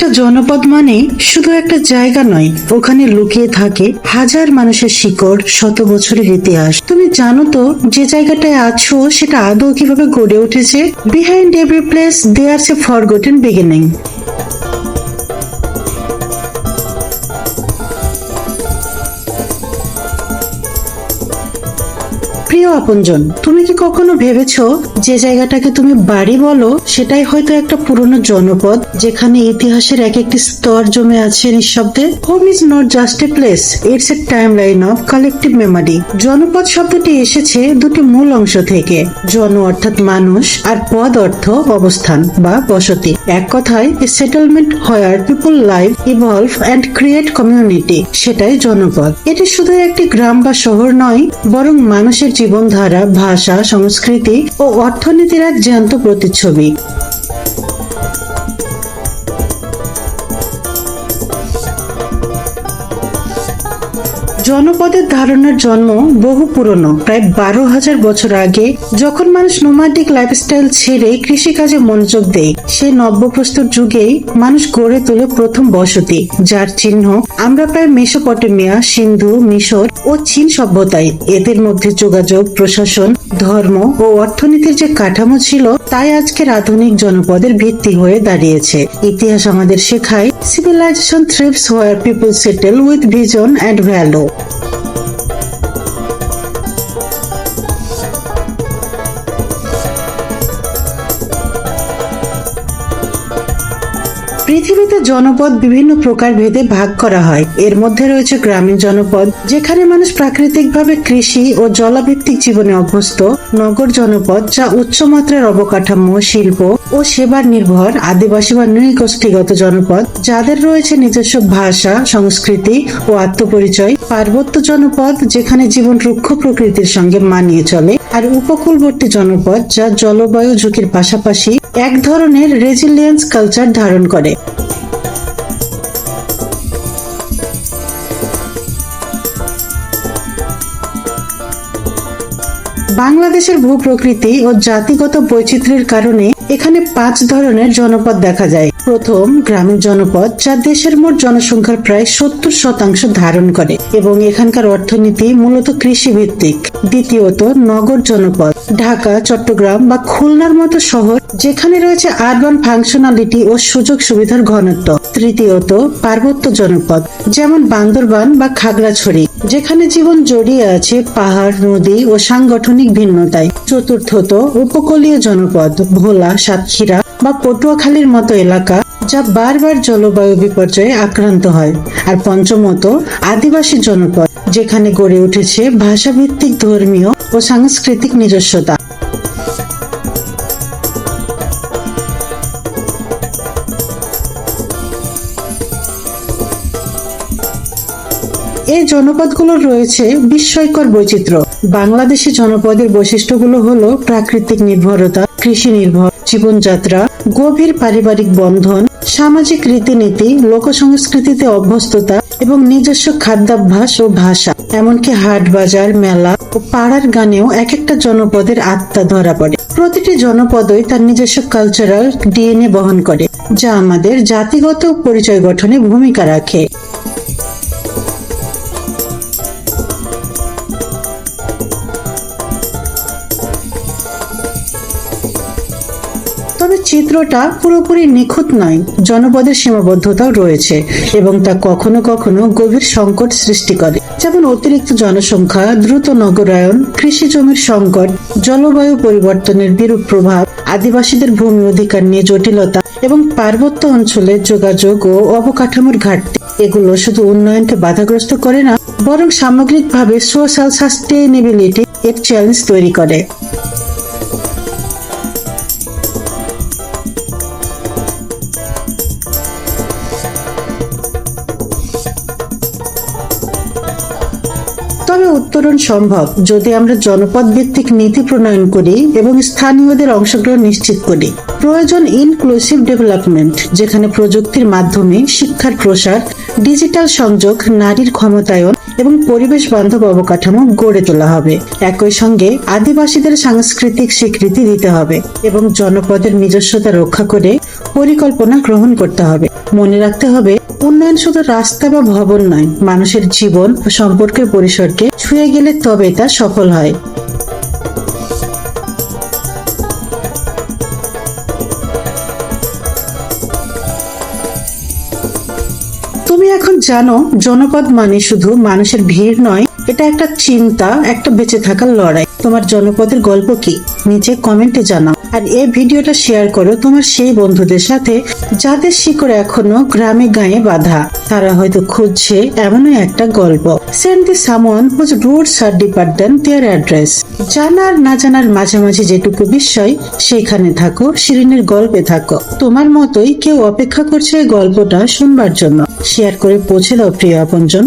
একটা জনপদ মানে শুধু একটা জায়গা নয়, ওখানে লুকিয়ে থাকে হাজার মানুষের শিকড়, শত বছরের ইতিহাস। তুমি জানো তো, যে জায়গাটায় আছো, সেটা আদৌ কীভাবে গড়ে উঠেছে? বিহাইন্ড এভরি প্লেস দেয়ার সে ফরগটেন বিগিনিং প্রিয় আপনজন, তুমি কি কখনো ভেবেছো যে জায়গাটাকে তুমি বাড়ি বলো? সেটাই হয়তো একটা পুরনো জনপদ যেখানে ইতিহাসের এক একটি স্তর জমে আছে নিঃশব্দে। Home is not just a place it's a timeline of collective memory জনপদ শব্দটি এসেছে দুটি মূল অংশ থেকে। জন অর্থাৎ মানুষ আর পদ অর্থ অবস্থান বা বসতি। এক কথায় settlement where people live evolve and create community সেটাই জনপদ। এটি শুধু একটি গ্রাম বা শহর নয়, বরং মানুষের জীবনধারা, ভাষা, সংস্কৃতি ও অর্থনীতির এক জ্যান্ত প্রতিচ্ছবি। জনপদের ধারণার জন্ম বহু পুরনো, প্রায় বারো হাজার বছর আগে। যখন মানুষ নোমাডিক লাইফস্টাইল ছেড়ে কৃষিকাজে মনোযোগ দেয় সেই নব্যপ্রস্তর যুগেই মানুষ গড়ে তোলে প্রথম বসতি, যার চিহ্ন আমরা প্রায় মেসোপটেমিয়া, সিন্ধু, মিশর ও চীন সভ্যতায়। এদের মধ্যে যোগাযোগ, প্রশাসন, ধর্ম ও অর্থনীতির যে কাঠামো ছিল, তাই আজকের আধুনিক জনপদের ভিত্তি হয়ে দাঁড়িয়েছে। ইতিহাস আমাদের শেখায় civilization thrives where people settle with vision and value পৃথিবীতে জনপদ বিভিন্ন প্রকার ভেদে ভাগ করা হয়। এর মধ্যে রয়েছে গ্রামীণ জনপদ, যেখানে মানুষ প্রাকৃতিকভাবে কৃষি ও জলাভিত্তিক জীবনে অভ্যস্ত, নগর জনপদ, যা উচ্চমাত্রার অবকাঠামো, শিল্প ও সেবার নির্ভর আদিবাসী বা নৃগোষ্ঠীগত জনপদ, যাদের রয়েছে নিজস্ব ভাষা, সংস্কৃতি ও আত্মপরিচয়, পার্বত্য জনপদ, যেখানে জীবন রুক্ষ প্রকৃতির সঙ্গে মানিয়ে চলে, আর উপকূলবর্তী জনপদ, যা জলবায়ু ঝুঁকির পাশাপাশি এক ধরনের রেজিলিয়েন্স কালচার ধারণ করে। বাংলাদেশের ভূপ্রকৃতি ও জাতিগত বৈচিত্র্যের কারণে এখানে পাঁচ ধরনের জনপদ দেখা যায়। প্রথম গ্রামীণ জনপদ যা দেশের মোট জনসংখ্যার প্রায় সত্তর শতাংশ ধারণ করে এবং এখানকার অর্থনীতি মূলত কৃষি ভিত্তিক দ্বিতীয়ত নগর জনপদ। ঢাকা, চট্টগ্রাম বা খুলনার মতো শহর যেখানে রয়েছে আরবান ফাংশনালিটি ও সুযোগ সুবিধার ঘনত্ব। তৃতীয়ত পার্বত্য জনপদ, যেমন বান্দরবান বা খাগড়াছড়ি, যেখানে জীবন জড়িয়ে আছে পাহাড়, নদী ও সাংগঠনিক ভিন্নতায়। চতুর্থত উপকূলীয় জনপদ, ভোলা, সাতক্ষীরা বা পটুয়াখালীর মতো এলাকা যা বারবার জলবায়ু বিপর্যয়ে আক্রান্ত হয় আর পঞ্চমত আদিবাসী জনপদ, যেখানে গড়ে উঠেছে ভাষাভিত্তিক ধর্মীয় ও সাংস্কৃতিক নিজস্বতা। এই জনপদগুলোর রয়েছে বিস্ময়কর বৈচিত্র্য। বাংলাদেশি জনপদের বৈশিষ্ট্যগুলো হলো প্রাকৃতিক নির্ভরতা, কৃষি নির্ভর জীবনযাত্রা, গভীর পারিবারিক বন্ধন, সামাজিক রীতিনীতি লোক সংস্কৃতিতে অভ্যস্ততা এবং নিজস্ব খাদ্যাভ্যাস ও ভাষা। এমনকি হাট বাজার, মেলা ও পাড়ার গানেও এক একটা জনপদের আত্মা ধরা পড়ে। প্রতিটি জনপদই তার নিজস্ব কালচারাল ডিএনএ বহন করে, যা আমাদের জাতিগত পরিচয় গঠনে ভূমিকা রাখে। চিত্রটা পুরোপুরি নিখুঁত নয়, জনপদের সীমাবদ্ধতাও রয়েছে এবং তা কখনো কখনো গভীর সংকট সৃষ্টি করে। যেমন অতিরিক্ত জনসংখ্যা, দ্রুত নগরায়ন, কৃষি জমির সংকট, জলবায়ু পরিবর্তনের বিরূপ প্রভাব, আদিবাসীদের ভূমি অধিকার নিয়ে জটিলতা এবং পার্বত্য অঞ্চলে যোগাযোগ ও অবকাঠামোর ঘাটতি। এগুলো শুধু উন্নয়নকে বাধাগ্রস্ত করে না, বরং সামগ্রিকভাবে সোশ্যাল সাস্টেইনেবিলিটি এর চ্যালেঞ্জ তৈরি করে। উত্তরণ সম্ভব যদি আমরা জনপদ ভিত্তিক নীতি প্রণয়ন করি এবং স্থানীয়দের অংশগ্রহণ নিশ্চিত করি। প্রয়োজন ইনক্লুসিভ ডেভেলপমেন্ট যেখানে প্রযুক্তির মাধ্যমে শিক্ষার প্রসার ডিজিটাল সংযোগ, নারীর ক্ষমতায়ন এবং পরিবেশ বান্ধব অবকাঠামো গড়ে তোলা হবে। একই সঙ্গে আদিবাসীদের সাংস্কৃতিক স্বীকৃতি দিতে হবে এবং জনপদের নিজস্বতা রক্ষা করে পরিকল্পনা গ্রহণ করতে হবে। মনে রাখতে হবে উন্নয়ন শুধু রাস্তা বা ভবন নয়, মানুষের জীবন ও সম্পর্কের পরিসরকে ছুঁয়ে গেলে তবে তা সফল হয়। তুমি এখন জানো, জনপদ মানে শুধু মানুষের ভিড় নয়, এটা একটা চিন্তা, একটা বেঁচে থাকার লড়াই। তোমার জনপদের গল্প কি? নিচে কমেন্টে জানাও। আর এই ভিডিওটা শেয়ার করো তোমার সেই বন্ধুদের সাথে যাদের শিকড় এখনও গ্রামে গায়ে বাঁধা। তারা হয়তো খুঁজছে এমনই একটা গল্প। Send the summon whose roots are deeper than their address জানার না জানার মাঝামাঝি যেটুকু বিষয় সেখানে থাকো, শিরিনের গল্পে থাকো। তোমার মতোই কেউ অপেক্ষা করছে এই গল্পটা শুনবার জন্য। শেয়ার করে পৌঁছে দাও প্রিয় আপনজন।